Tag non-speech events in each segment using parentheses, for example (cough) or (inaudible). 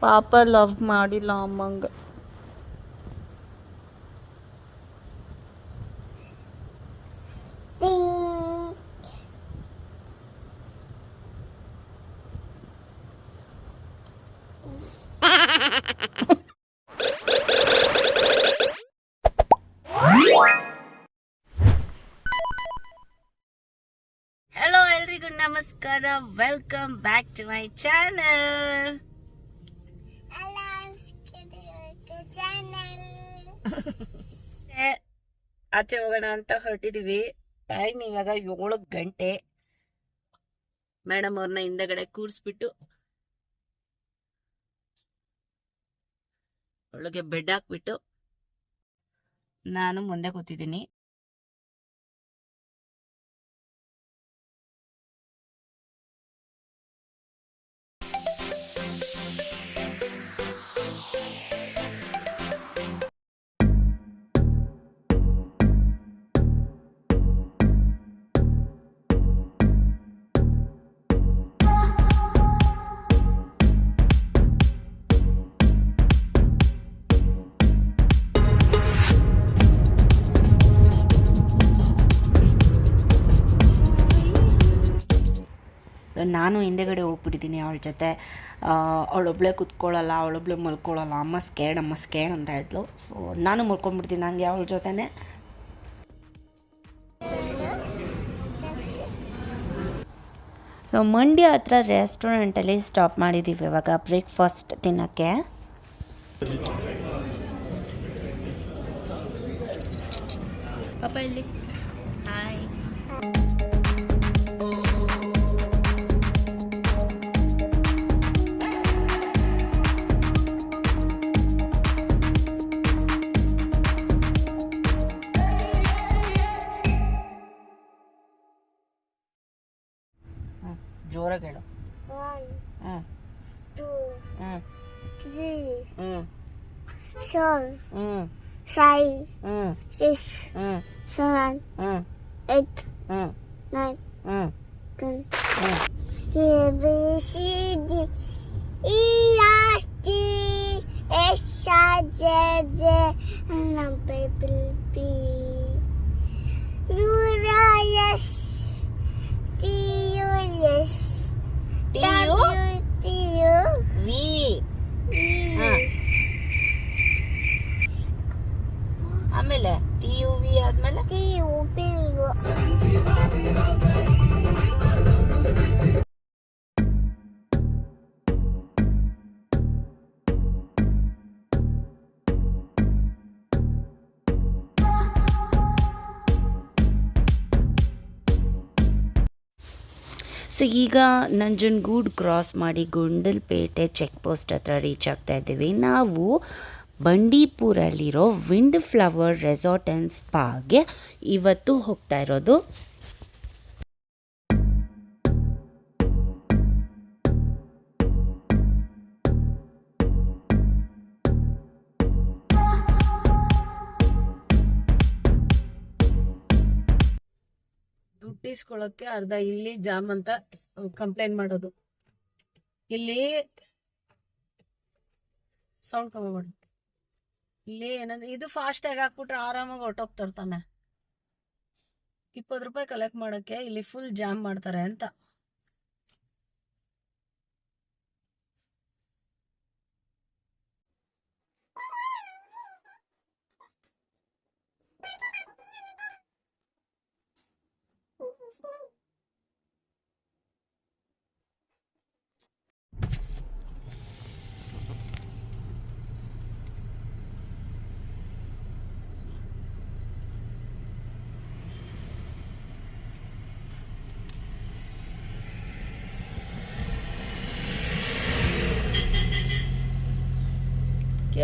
ಪಾಪ ಲವ್ ಮಾಡಿಲ್ಲ ಅಮ್ಮಂಗ Ding. Hello ಎಲ್ರಿಗೂ ನಮಸ್ಕಾರ welcome back to my channel (laughs) ಆಚೆ ಹೋಗೋಣ ಅಂತ ಹೊರಟಿದೀವಿ. ಟೈಮ್ ಇವಾಗ ಏಳು ಗಂಟೆ. ಮೇಡಮ್ ಅವ್ರನ್ನ ಹಿಂದಗಡೆ ಕೂರಿಸ್ಬಿಟ್ಟು ಒಳಗೆ ಬೆಡ್ ಹಾಕ್ಬಿಟ್ಟು ನಾನು ಮುಂದೆ ಕೂತಿದ್ದೀನಿ. ನಾನು ಹಿಂದೆಗಡೆ ಹೋಗ್ಬಿಟ್ಟಿದ್ದೀನಿ ಅವಳ ಜೊತೆ. ಅವಳೊಬ್ಳೆ ಕುತ್ಕೊಳ್ಳಲ್ಲ ಅವಳೊಬ್ಳೆ ಮಲ್ಕೊಳ್ಳಲ್ಲ. ಅಮ್ಮ ಸ್ಕೇಡ್ ಅಮ್ಮ ಸ್ಕೇಡ್ ಅಂತ ಇದ್ಲು. ಸೊ ನಾನು ಮಲ್ಕೊಂಡ್ಬಿಡ್ತೀನಿ ನನಗೆ ಅವಳ ಜೊತೆನೆ. ಸೊ ಮಂಡ್ಯ ಹತ್ರ ರೆಸ್ಟೋರೆಂಟಲ್ಲಿ ಸ್ಟಾಪ್ ಮಾಡಿದ್ದೀವಿ ಇವಾಗ ಬ್ರೇಕ್ಫಾಸ್ಟ್ ತಿನ್ನೋಕ್ಕೆ ಪಾಪ ಇಲ್ಲಿ. Hi Mm. Mm. Mm. seven, eight, nine, ten, A, B, C, D, E, F. So ಈಗ ನಂಜನಗೂಡ್ ಕ್ರಾಸ್ ಮಾಡಿ ಗುಂಡಲ್ಪೇಟೆ ಚೆಕ್ ಪೋಸ್ಟ್ ಹತ್ರ ರೀಚ್ ಆಗ್ತಾ ಇದ್ದೀವಿ. ನಾವು ಬಂಡೀಪುರಲ್ಲಿರೋ ವಿಂಡ್ ಫ್ಲವರ್ ರೆಸಾರ್ಟ್ ಆ್ಯಂಡ್ ಸ್ಪಾಗೆ ಇವತ್ತು ಹೋಗ್ತಾ ಇರೋದು. ದುಡ್ಡು ಇಸ್ಕೊಳ್ಳೋಕ್ಕೆ ಅರ್ಧ ಇಲ್ಲಿ ಜಾಮ್ ಅಂತ ಕಂಪ್ಲೇಂಟ್ ಮಾಡೋದು. ಇಲ್ಲಿ ಸೌಂಡ್ ಕಮ್ಮಿ ಇಲ್ಲಿ ಏನಂದ್ರೆ, ಇದು ಫಾಸ್ಟ್ ಆಗಿ ಹಾಕ್ಬಿಟ್ರೆ ಆರಾಮಾಗಿ ಹೊಟ್ಟೋಗ್ತಾರೆ ತಾನೆ. ಇಪ್ಪತ್ತು ರೂಪಾಯಿ ಕಲೆಕ್ಟ್ ಮಾಡೋಕ್ಕೆ ಇಲ್ಲಿ ಫುಲ್ ಜಾಮ್ ಮಾಡ್ತಾರೆ ಅಂತ.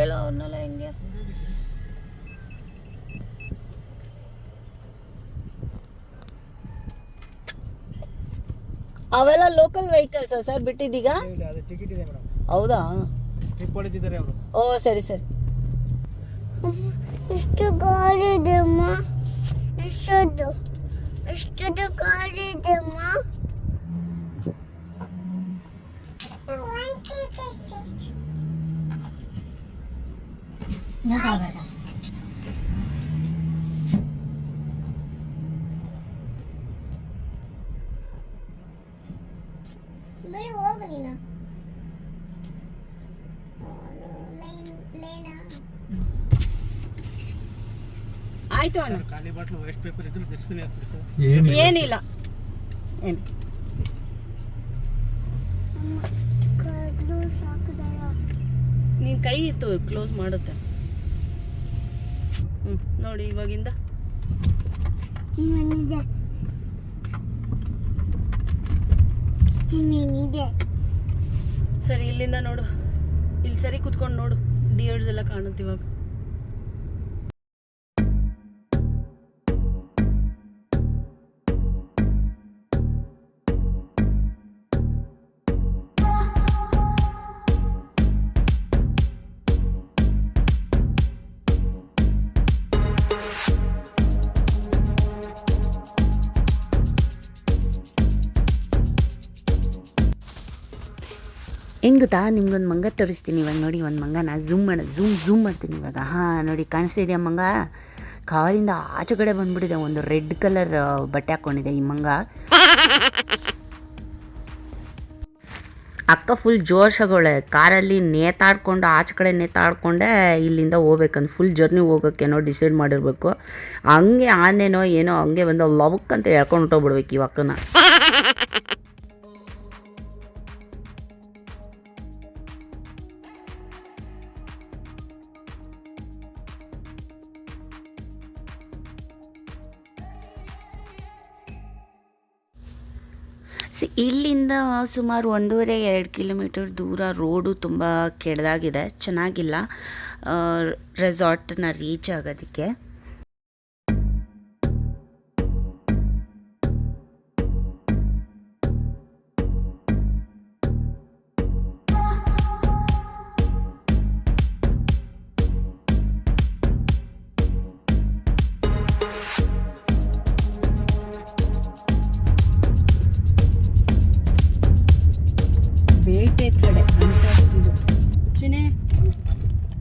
ಕೇಳೋ ಅವ್ರನ್ನೆಲ್ಲ ಹೆಂಗೆ ಅವೆಲ್ಲ ಲೋಕಲ್ ವೆಹಿಕಲ್ಸ್ ಸರ್ ಬಿಟ್ಟಿದ್ದೀಗ ಇಲ್ಲ ಅದು ಟಿಕೆಟ್ ಇದೆ ಮೇಡಮ್ ಹೌದಾ ಟ್ರಿಪ್ ಹೊಡಿತಿದ್ದಾರೆ ಅವರು ಓ ಸರಿ ಸರಿ ಎಷ್ಟು ಗಾಳಿ ಇದೆಮ್ಮ ಎಷ್ಟೊಂದು ಎಷ್ಟೊಂದು ಗಾಳಿ ಇದೆಮ್ಮ ನಗಾಗಲ್ಲ ಆಯ್ತು ಅಣ್ಣ. ಖಾಲಿ ಬಾಟ್ಲು ವೇಸ್ಟ್ ಪೇಪರ್ ಇದ್ರೆ ಡಸ್ಟ್ಬಿನ್ ಹಾಕ್ಬಿಡಿ ಸರ್. ಏನಿಲ್ಲ. ಏನು? ನೀನು ಕೈ ಇತ್ತು ಕ್ಲೋಸ್ ಮಾಡುತ್ತೆ. ಹ್ಞೂ ನೋಡಿ ಇವಾಗಿಂದ. ಸರಿ ಇಲ್ಲಿಂದ ನೋಡು. ಇಲ್ಲಿ ಸರಿ ಕುತ್ಕೊಂಡು ನೋಡು. ಡಿಯರ್ಸ್ ಎಲ್ಲ ಕಾಣುತ್ತೆ ಇವಾಗ. ಏನು ಗೊತ್ತಾ? ನಿಮ್ಗೊಂದು ಮಂಗ ತೋರಿಸ್ತೀನಿ ಇವಾಗ ನೋಡಿ, ಒಂದು ಮಂಗನ ಝೂಮ್ ಮಾಡ ಝೂಮ್ ಝೂಮ್ ಮಾಡ್ತೀನಿ ಇವಾಗ. ಹಾಂ, ನೋಡಿ ಕಾಣಿಸ್ತಾ ಇದೆಯಾ ಮಂಗ? ಕಾರಿಂದ ಆಚೆ ಕಡೆ ಬಂದ್ಬಿಟ್ಟಿದೆ, ಒಂದು ರೆಡ್ ಕಲರ್ ಬಟ್ಟೆ ಹಾಕ್ಕೊಂಡಿದೆ ಈ ಮಂಗ. ಅಕ್ಕ ಫುಲ್ ಜೋಶಗಳೇ ಕಾರಲ್ಲಿ ನೇತಾಡ್ಕೊಂಡು ಆಚೆ ಕಡೆ ನೇತಾಡ್ಕೊಂಡೆ ಇಲ್ಲಿಂದ ಹೋಗ್ಬೇಕಂತ ಫುಲ್ ಜರ್ನಿ ಹೋಗೋಕ್ಕೇನೋ ಡಿಸೈಡ್ ಮಾಡಿರಬೇಕು. ಹಂಗೆ ಆನೆನೋ ಏನೋ, ಹಂಗೆ ಬಂದು ಲವಕ್ ಅಂತ ಹೇಳ್ಕೊಂಡು ಹೊಟ್ಟೋಗ್ಬಿಡ್ಬೇಕು ಈ ಅಕ್ಕನ. ಇಲ್ಲಿಂದ ಸುಮಾರು ಒಂದೂವರೆ ಎರಡು ಕಿಲೋಮೀಟರ್ ದೂರ ರೋಡು ತುಂಬ ಕೆಡ್ದಾಗಿದೆ. ಚೆನ್ನಾಗಿಲ್ಲ. ರೆಸಾರ್ಟ್ನ ರೀಚ್ ಆಗೋದಕ್ಕೆ.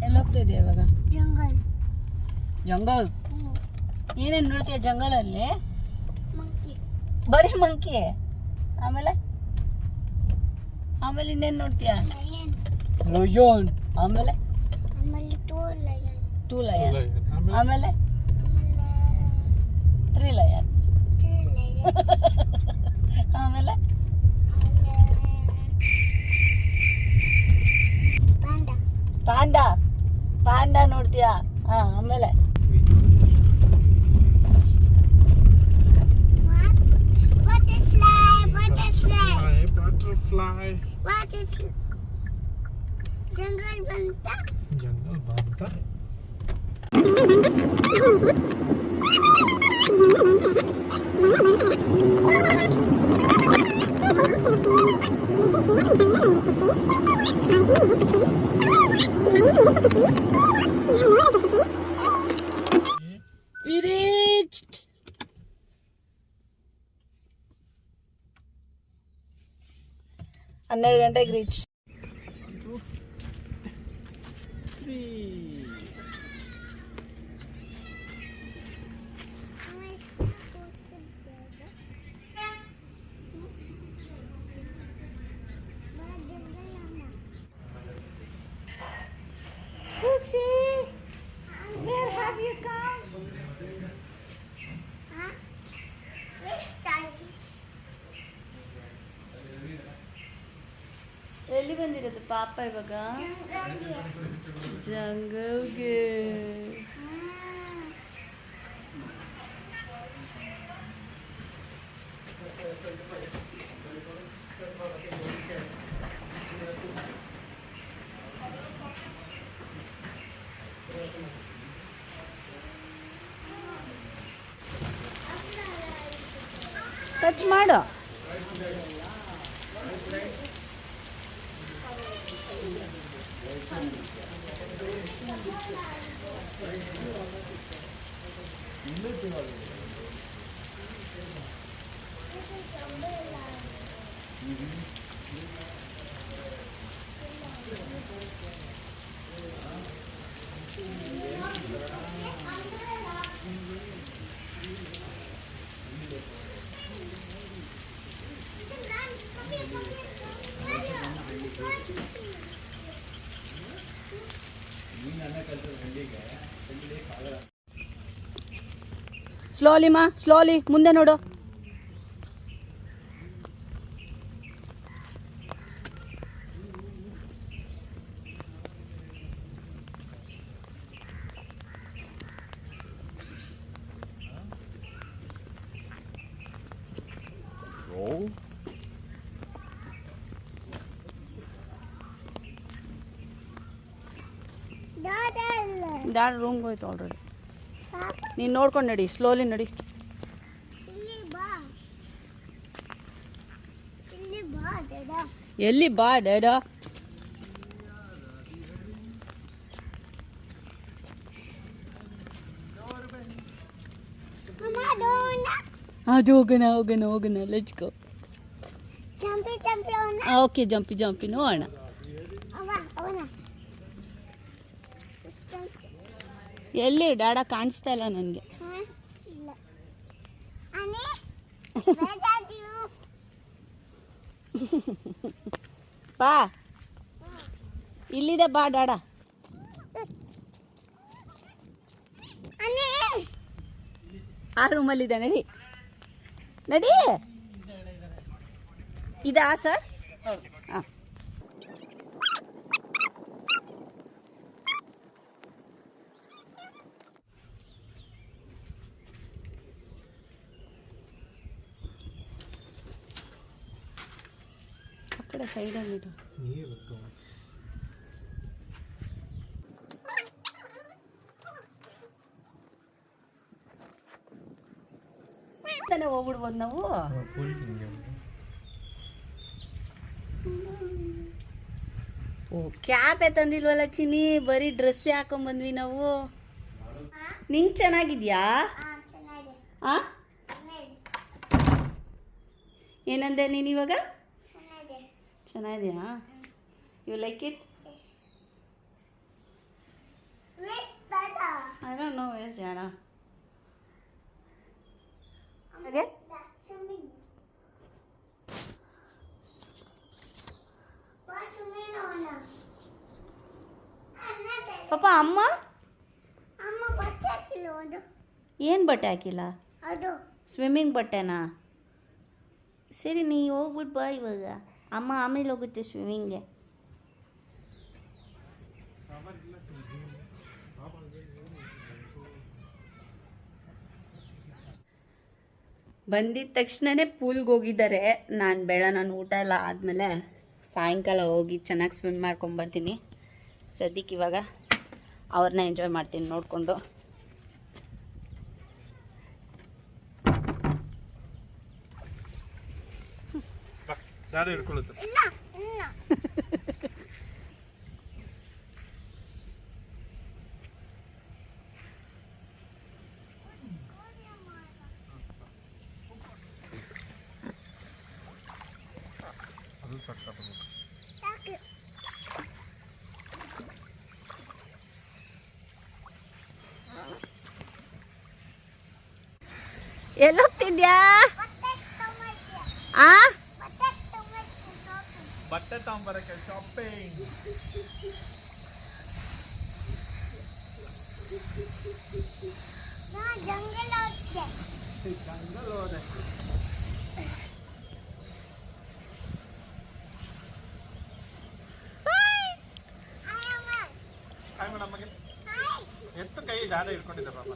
ಎಲ್ಲಿ ಹೋಗ್ತಾ ಇದೆಯಾ ಇವಾಗ? ಜಂಗಲ್. ಜಂಗಲ್? ಏನೇನು ನೋಡ್ತೀಯ ಜಂಗಲಲ್ಲಿ? ಮಂಕಿ. ಬರೀ ಮಂಕಿ? ಆಮೇಲೆ? ಆಮೇಲೆ ಇನ್ನೇನು ನೋಡ್ತೀಯ? ಲಯನ್. ಆಮೇಲೆ? ಆಮೇಲೆ ಟೂ ಲಯನ್. ಆಮೇಲೆ? ಆಮೇಲೆ? Three lion. Three lion. (laughs) ಆಮೇಲೆ? ಪಾಂಡ. ಪಾಂಡ ಪಾಂಡ ನೋಡ್ತೀಯಾ ಹಾ ಆಮೇಲೆ Butterfly, butterfly. Butterfly What is content గ్రీచ్ ಎಲ್ಲಿ ಬಂದಿರೋದು ಪಾಪ ಇವಾಗ. ಜಂಗಲ್ಗೆ ಟಚ್ ಮಾಡು ಸ್ಲೋಲಿ ಮಾ ಸ್ಲೋಲಿ ಮುಂದೆ ನೋಡು. ದಾದಲ್ಲ ಡ್ಯಾಡ್ ರೂಮ್ಗೆ ಹೋಯ್ತು ಆಲ್ರೆಡಿ ಪಾಪ ನೀನು ನೋಡ್ಕೊಂಡು ನಡಿ ಸ್ಲೋಲಿ ನಡಿ. ಎಲ್ಲಿ ಬಾ ಡೋನ ಅದು ಹೋಗೋಣ ಹೋಗೋಣ ಹೋಗೋಣ ಅವನ ಓಕೆ ಜಂಪಿ ಜಂಪಿ ನೋಡೋಣ ಎಲ್ಲಿ ಡಾಡ ಕಾಣಿಸ್ತಾ ಇಲ್ಲ ನನಗೆ. ಹಾ ಇಲ್ಲ ಅನೆ ಬೇಡಾದಿಯು ಬಾ. ಇಲ್ಲಿದೆ ಬಾ ಡ್ಯಾಡ ಅನೆ ಆ ರೂಮಲ್ಲಿದೆ ನಡಿ. ನಡಿ. ಇದಾ ಸರ್? ಹಾಂ. ಸೈಡಲ್ಲಿಡು ತಾನೇ ಹೋಗ್ಬಿಡ್ಬೋದು ನಾವು. ಓ ಕ್ಯಾಪೇ ತಂದಿಲ್ವಲ್ಲ ಚಿನಿ ಬರೀ ಡ್ರೆಸ್ಸೇ ಹಾಕೊಂಬಂದ್ವಿ ನಾವು. ನಿಂಗೆ ಚೆನ್ನಾಗಿದ್ಯಾ? ಹಾ ಏನಂದೆ ನೀನು ಇವಾಗ? ಚೆನ್ನಾಗಿದೆಯಾ? You like it I don't know ಬಾ ಸುಮ್ಮನೆ ಅವನ ಪಾಪ ಅಮ್ಮ? ಏನು ಬಟ್ಟೆ ಹಾಕಿಲ್ಲ? ಅದು. ಸ್ವಿಮ್ಮಿಂಗ್ ಬಟ್ಟೆನಾ? ಸರಿ ನೀ ಹೋಗ್ಬಿಟ್ಟು ಬಾ ಇವಾಗ. ಅಮ್ಮ ಆಮೇಲೆ ಹೋಗುತ್ತೆ ಸ್ವಿಮ್ಮಿಂಗ್ಗೆ. ಬಂದಿದ ತಕ್ಷಣನೇ ಪೂಲ್ಗೆ ಹೋಗಿದ್ದಾರೆ. ನಾನು ಬೇಡ, ನಾನು ಊಟ ಎಲ್ಲ ಆದಮೇಲೆ ಸಾಯಂಕಾಲ ಹೋಗಿ ಚೆನ್ನಾಗಿ ಸ್ವಿಮ್ ಮಾಡ್ಕೊಂಬರ್ತೀನಿ ಸದ್ಯಕ್ಕೆ ಇವಾಗ ಅವ್ರನ್ನ ಎಂಜಾಯ್ ಮಾಡ್ತೀನಿ ನೋಡಿಕೊಂಡು. ಯಾರು ಹಿಡ್ಕೊಳ್ಳುತ್ತೆ ಇಲ್ಲ ಇಲ್ಲ ಅದು ಸಕ್ಕ ಸಾಕು ಎಲ್ಲೋಗ್ತಿದ್ಯಾ ಬಟ್ಟೆ ತೊಗೊಂಬರ್ತೀಯ ಆ ಬಟ್ಟೆ ತೊಗೊಂಬರ್ತೀನಿ ಸಾಕು ಬಟ್ಟೆ ತಗೊಂಬರಕ್ಕೆ ಶಾಪಿಂಗ್ ನಾ ಜಂಗಲ್ ಹೋಗ್ತೆ ಹಾಯ್ ಅಮ್ಮ ಹಾಯ್ ಮೇಡಮ್ಗೆ ಹಾಯ್ ಎಷ್ಟು ಕೈ ದಾರ ಹಿಡ್ಕೊಂಡಿದ್ದೆ ಪಾಪ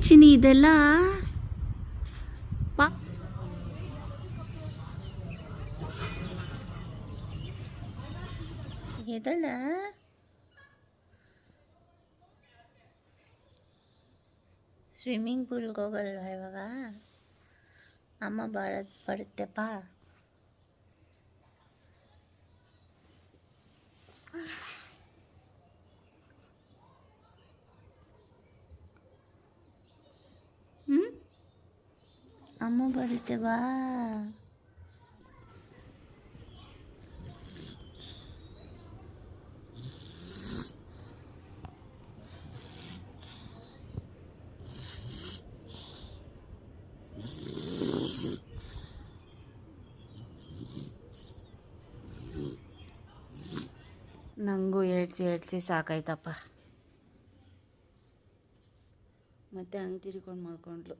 ಹೆಂಗೆ ಚಿನಿ ಇದೆಲ್ಲ ಪಾ ಎದಳ ಸ್ವಿಮ್ಮಿಂಗ್ ಪೂಲ್ಗೆ ಹೋಗಲ್ವಾ ಇವಾಗ ಅಮ್ಮ ಬಾಳ ಬರುತ್ತೆಪ್ಪ ಹ್ಞೂ ಅಮ್ಮ ಬರುತ್ತೆ ಬಾ ನನಗೂ ಏಡ್ಸಿ ಏಡ್ಸಿ ಸಾಕಾಯ್ತಪ್ಪ ಮತ್ತೆ ಹಂಗೆ ತಿರ್ಕೊಂಡು ಮಾಡ್ಕೊಂಡ್ಲು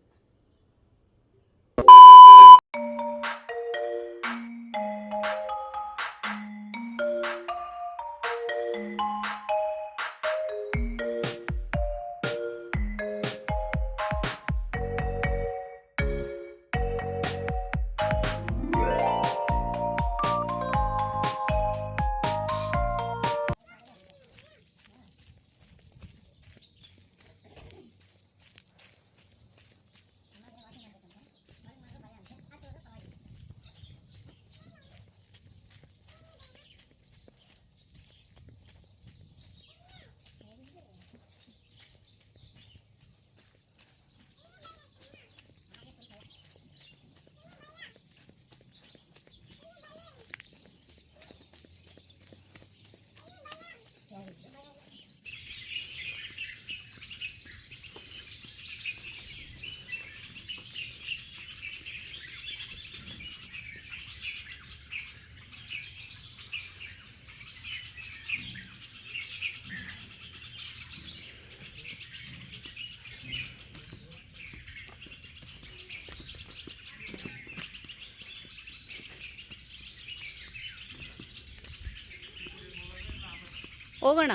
ಹೋಗೋಣ.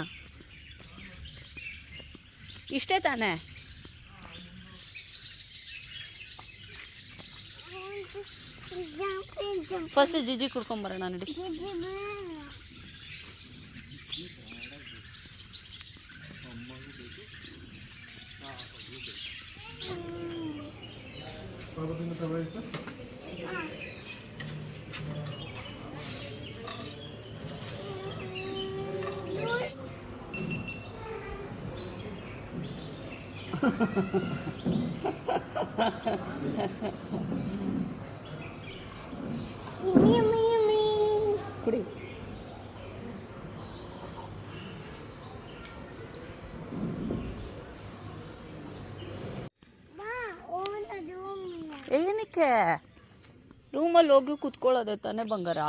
ಇಷ್ಟೇ ತಾನೇ? ಫಸ್ಟ್ ಜಿಜಿ ಕುಡ್ಕೊಂಬರೋಣ ನಡಿ. ಕುಡಿ ಏನಕ್ಕೆ? ರೂಮಲ್ಲಿ ಹೋಗಿ ಕುತ್ಕೊಳ್ಳೋದೆ ತಾನೇ ಬಂಗಾರ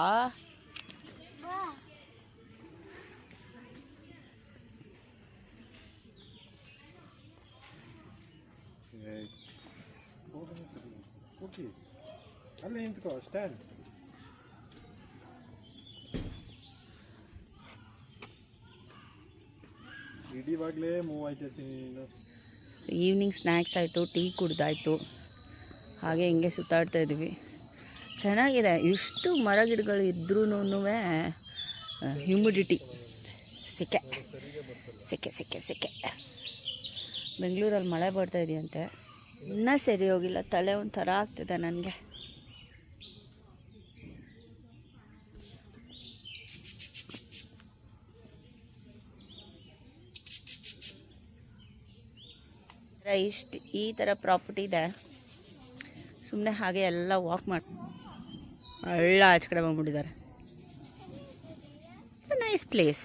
ಅಲ್ಲೇ ನೀನು. ಈವ್ನಿಂಗ್ ಸ್ನ್ಯಾಕ್ಸ್ ಆಯಿತು ಟೀ ಕುಡ್ದಾಯ್ತು. ಹಾಗೆ ಹಿಂಗೆ ಸುತ್ತಾಡ್ತಾ ಇದ್ವಿ ಚೆನ್ನಾಗಿದೆ, ಇಷ್ಟು ಮರ ಗಿಡಗಳು ಇದ್ರೂ ಹ್ಯೂಮಿಡಿಟಿ ಸೆಕೆ ಸೆಕೆ ಸೆಕೆ ಸೆಕೆ. ಬೆಂಗಳೂರಲ್ಲಿ ಮಳೆ ಬರ್ತಾ ಇದೆಯಂತೆ. ಇನ್ನೂ ಸರಿ ಹೋಗಿಲ್ಲ, ತಲೆ ಒಂಥರ ಆಗ್ತಿದೆ ನನಗೆ. ಇಷ್ಟು ಈ ಥರ ಪ್ರಾಪರ್ಟಿ ಇದೆ. ಸುಮ್ಮನೆ ಹಾಗೆ ಎಲ್ಲ ವಾಕ್ ಮಾಡಿ ಎಲ್ಲ ಆಚೆ ಕಡೆ ಬಂದ್ಬಿಟ್ಟಿದ್ದಾರೆ. ನೈಸ್ ಪ್ಲೇಸ್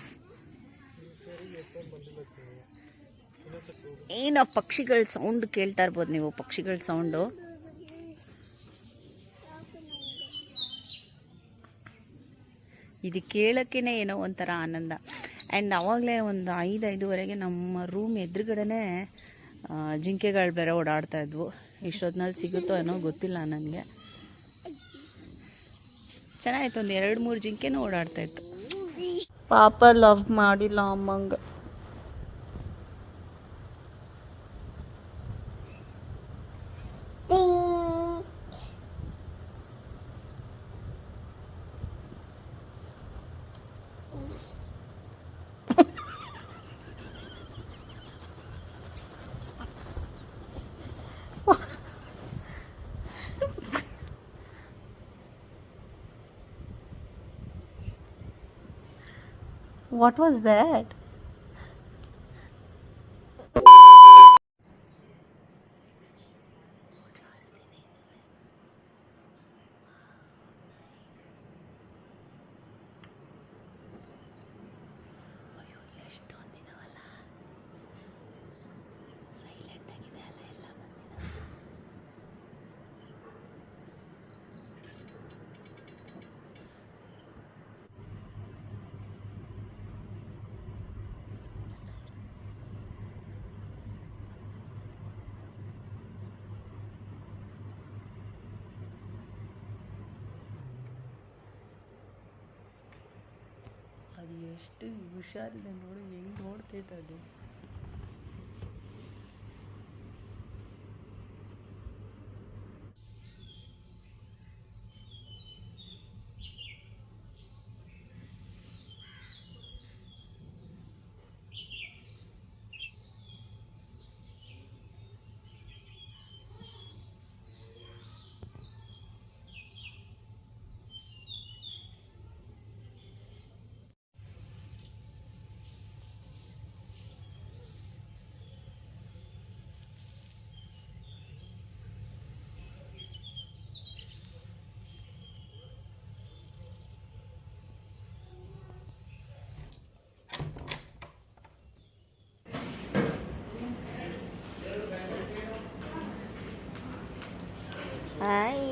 ಏನು ಪಕ್ಷಿಗಳ ಸೌಂಡ್ ಕೇಳ್ತಾ ಇರ್ಬೋದು ನೀವು, ಪಕ್ಷಿಗಳ ಸೌಂಡು ಇದು ಕೇಳೋಕ್ಕೇ ಏನೋ ಒಂಥರ ಆನಂದ. ಆ್ಯಂಡ್ ಆವಾಗಲೇ ಒಂದು ಐದು ಐದುವರೆಗೆ ನಮ್ಮ ರೂಮ್ ಎದುರುಗಡೆನೇ ಜಿಂಕೆಗಳು ಬೇರೆ ಓಡಾಡ್ತಾ ಇದ್ವು. ಇಷ್ಟೊತ್ತಿನಲ್ಲಿ ಸಿಗುತ್ತೋ ಏನೋ ಗೊತ್ತಿಲ್ಲ ನನಗೆ ಚೆನ್ನಾಗಿತ್ತು, ಒಂದು ಎರಡು ಮೂರು ಜಿಂಕೆನೂ ಓಡಾಡ್ತಾ ಇತ್ತು. ಪಾಪ ಲವ್ ಮಾಡಿಲ್ಲ ಅಮ್ಮಂಗೆ. What was that? ಎಷ್ಟು ಹುಷಾರಿದೆ ನೋಡು ಹೆಂಗೆ ನೋಡ್ತೈತೆ ಅದು. Hi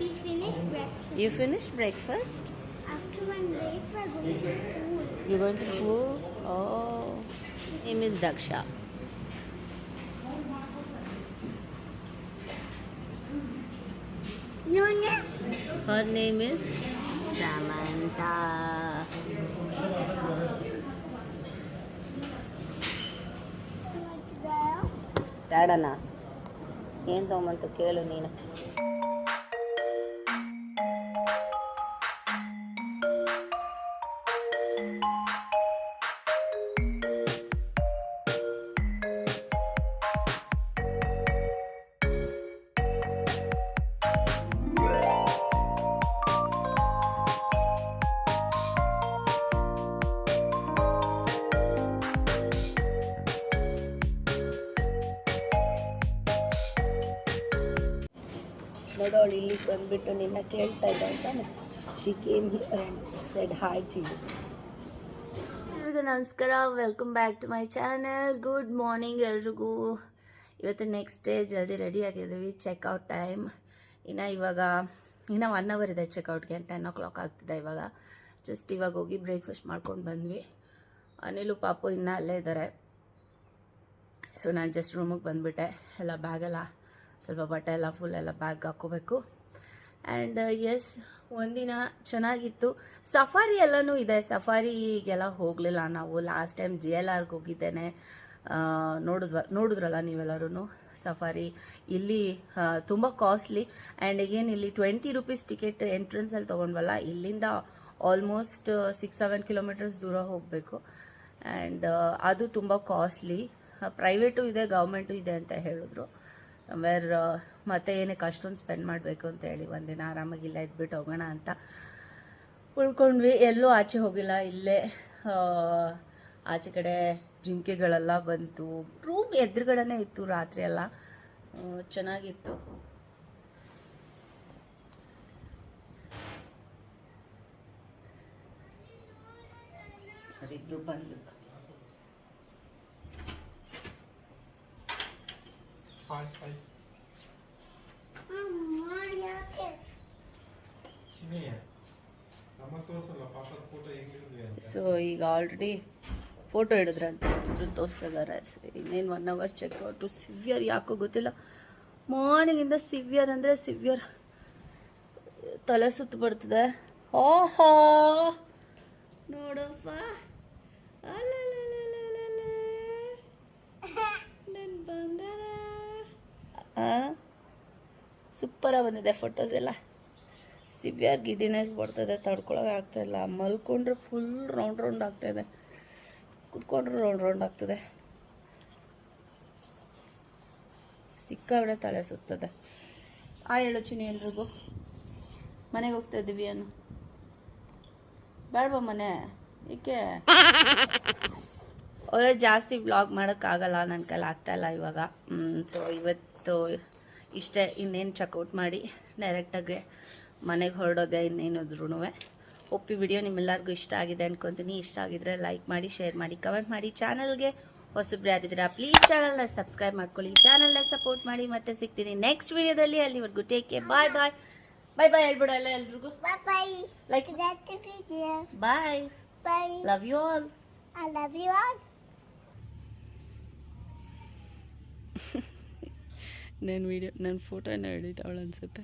We finished breakfast. You finish breakfast After one break, we're going to pool. You going to pool O name is Daksha Your name? Her name is Samantha What's there? ಡ್ಯಾಡನ ಏನು ತೊಗೊಂಬಂತು ಕೇಳು ನೀನು ನೋಡೋಳು ಇಲ್ಲಿ ಬಂದ್ಬಿಟ್ಟು ನಿನ್ನ ಕೇಳ್ತಾ ಇದ್ದ ಅಂತಾನೆ she came here said hi to you ಎಲ್ರಿಗೂ ನಮಸ್ಕಾರ welcome back to my channel good morning ಎಲ್ರಿಗೂ. ಇವತ್ತು ನೆಕ್ಸ್ಟ್ ಡೇ ಜಲ್ದಿ ರೆಡಿ ಆಗಿದ್ದೀವಿ ಚೆಕ್ಔಟ್ ಟೈಮ್ ಇನ್ನು ಇವಾಗ, ಇನ್ನು ಒನ್ ಅವರ್ ಇದೆ ಚೆಕ್ಔಟ್ಗೆ ಟೆನ್ ಓ ಕ್ಲಾಕ್ ಆಗ್ತಿದೆ ಇವಾಗ. ಜಸ್ಟ್ ಇವಾಗ ಹೋಗಿ ಬ್ರೇಕ್ಫಾಸ್ಟ್ ಮಾಡ್ಕೊಂಡು ಬಂದ್ವಿ. ಅನಿಲು ಪಾಪು ಇನ್ನೂ ಅಲ್ಲೇ ಇದ್ದಾರೆ. ಸೊ ನಾನು ಜಸ್ಟ್ ರೂಮಿಗೆ ಬಂದುಬಿಟ್ಟೆ. ಎಲ್ಲ ಬ್ಯಾಗೆಲ್ಲ ಸ್ವಲ್ಪ ಬಟ್ಟೆ ಎಲ್ಲ ಫುಲ್ ಎಲ್ಲ ಬ್ಯಾಗ್ ಹಾಕೋಬೇಕು. ಆ್ಯಂಡ್ ಎಸ್ ಒಂದಿನ ಚೆನ್ನಾಗಿತ್ತು. ಸಫಾರಿ ಎಲ್ಲನೂ ಇದೆ. ಸಫಾರಿಗೆಲ್ಲ ಹೋಗಲಿಲ್ಲ. ನಾವು ಲಾಸ್ಟ್ ಟೈಮ್ ಜಿ ಎಲ್ ಆರ್ಗೆ ಹೋಗಿದ್ದೇನೆ. ನೋಡಿದ್ವ, ನೋಡಿದ್ರಲ್ಲ ನೀವೆಲ್ಲರೂ ಸಫಾರಿ ಇಲ್ಲಿ ತುಂಬ ಕಾಸ್ಟ್ಲಿ ಆ್ಯಂಡ್ ಏನು ಇಲ್ಲಿ ಟ್ವೆಂಟಿ ರುಪೀಸ್ ಟಿಕೆಟ್ ಎಂಟ್ರೆನ್ಸಲ್ಲಿ ತೊಗೊಂಡ್ವಲ್ಲ, ಇಲ್ಲಿಂದ ಆಲ್ಮೋಸ್ಟ್ ಸಿಕ್ಸ್ ಸೆವೆನ್ ಕಿಲೋಮೀಟರ್ಸ್ ದೂರ ಹೋಗಬೇಕು. ಆ್ಯಂಡ್ ಅದು ತುಂಬ ಕಾಸ್ಟ್ಲಿ ಪ್ರೈವೇಟು ಇದೆ ಗೌರ್ಮೆಂಟು ಇದೆ ಅಂತ ಹೇಳಿದ್ರು. ವೇರ್ ಮತ್ತೆ ಏನಕ್ಕೆ ಅಷ್ಟೊಂದು ಸ್ಪೆಂಡ್ ಮಾಡಬೇಕು ಅಂತ ಹೇಳಿ ಒಂದಿನ ಆರಾಮಾಗಿ ಇಲ್ಲೇ ಇದ್ಬಿಟ್ಟು ಹೋಗೋಣ ಅಂತ ಉಳ್ಕೊಂಡ್ವಿ. ಎಲ್ಲೂ ಆಚೆ ಹೋಗಿಲ್ಲ, ಇಲ್ಲೇ ಆಚೆ ಕಡೆ ಜಿಂಕೆಗಳೆಲ್ಲ ಬಂತು. ರೂಮ್ ಎದುರುಗಡೆನೇ ಇತ್ತು ರಾತ್ರಿ ಎಲ್ಲ. ಚೆನ್ನಾಗಿತ್ತು. ಅವರಿಬ್ರು ಬಂದು ಹಾಯ್ ಹಾಯ್ Mama, yaಕೆ? ಚಿನಿ ನಮಗೆ ತೋರಿಸಲ್ಲ ಪಾಪದ ಫೋಟೋ ಹೆಂಗಿದ್ವಿ hi. ಸೊ ಈಗ ಆಲ್ರೆಡಿ ಫೋಟೋ ಹಿಡಿದ್ರಂತೆ ಇಬ್ರು ತೋರಿಸ್ತಾ ಇದ್ದಾರೆ ಇನ್ನೇನು ಒನ್ ಅವರ್ ಚೆಕ್ಔಟು ಸಿವಿಯರ್ ಯಾಕೋ ಗೊತ್ತಿಲ್ಲ. ಮಾರ್ನಿಂಗಿಂದ ಸಿವಿಯರ್ ಅಂದರೆ ಸಿವಿಯರ್ ತಲೆ ಸುತ್ತು ಬರ್ತದೆ. ಓಹೋ ನೋಡಪ್ಪ ನನ್ನ ಬಂಗಾರ ಸೂಪರಾಗಿ ಬಂದಿದೆ ಫೋಟೋಸ್ ಎಲ್ಲ. ಸಿವಿಯರ್ ಗಿಡಿನೆಸ್ ಬರ್ತದೆ ತಡ್ಕೊಳಕ್ಕೆ ಆಗ್ತಾಯಿಲ್ಲ ಮಲ್ಕೊಂಡ್ರೆ ಫುಲ್ ರೌಂಡ್ ರೌಂಡ್ ಆಗ್ತಾಯಿದೆ ಕುತ್ಕೊಂಡ್ರೆ ರೌಂಡ್ ರೌಂಡ್ ಆಗ್ತದೆ. ಸಿಕ್ಕಾಬಿಡೆ ತಲೆ ಸುತ್ತದೆ. ಆ ಹೇಳು ಚಿನಿ ಎಲ್ರಿಗೂ. ಮನೆಗೆ ಹೋಗ್ತಾ ಇದ್ದೀವಿ ಅನು. ಬೇಡವಾ ಮನೆ? ಏಕೆ? ಅವರೇ ಜಾಸ್ತಿ ವ್ಲಾಗ್ ಮಾಡೋಕ್ಕಾಗಲ್ಲ ನನ್ನ ಕೈಲಿ ಆಗ್ತಾಯಿಲ್ಲ ಇವಾಗ. ಸೊ ಇವತ್ತು ಇಷ್ಟೇ ಇನ್ನೇನು ಚೆಕ್ಔಟ್ ಮಾಡಿ ಡೈರೆಕ್ಟಾಗಿ ಮನೆಗೆ ಹೊರಡೋದೆ ಇನ್ನೇನಿದ್ರು ಒಪ್ಪಿ ವಿಡಿಯೋ ನಿಮ್ಮೆಲ್ಲರಿಗೂ ಇಷ್ಟ ಆಗಿದೆ ಅನ್ಕೊತೀನಿ. ಇಷ್ಟ ಆಗಿದ್ರೆ ಲೈಕ್ ಮಾಡಿ ಶೇರ್ ಮಾಡಿ ಕಮೆಂಟ್ ಮಾಡಿ. ಚಾನಲ್ಗೆ ಹೊಸಬ್ರು ಯಾರಿದ್ದೀರಾ ಪ್ಲೀಸ್ ಚಾನಲ್ನ ಸಬ್ಸ್ಕ್ರೈಬ್ ಮಾಡ್ಕೊಳ್ಳಿ. ಚಾನಲ್ನ ಸಪೋರ್ಟ್ ಮಾಡಿ ಮತ್ತೆ ಸಿಗ್ತೀನಿ ನೆಕ್ಸ್ಟ್ ವಿಡಿಯೋದಲ್ಲಿ ಅಲ್ಲಿವರೆಗೂ ಟೇಕ್ ಕೇರ್ ಬಾಯ್ ಬಾಯ್ ಬಾಯ್ ಬಾಯ್ ಹೇಳ್ಬಿಡಲ್ಲ ಎಲ್ರಿಗೂ. Like bye love you all I love you all. ನನ್ನ ವಿಡಿಯೋ ನನ್ನ ಫೋಟೋನ ಹಿಡಿತಾವಳು ಅನ್ಸುತ್ತೆ.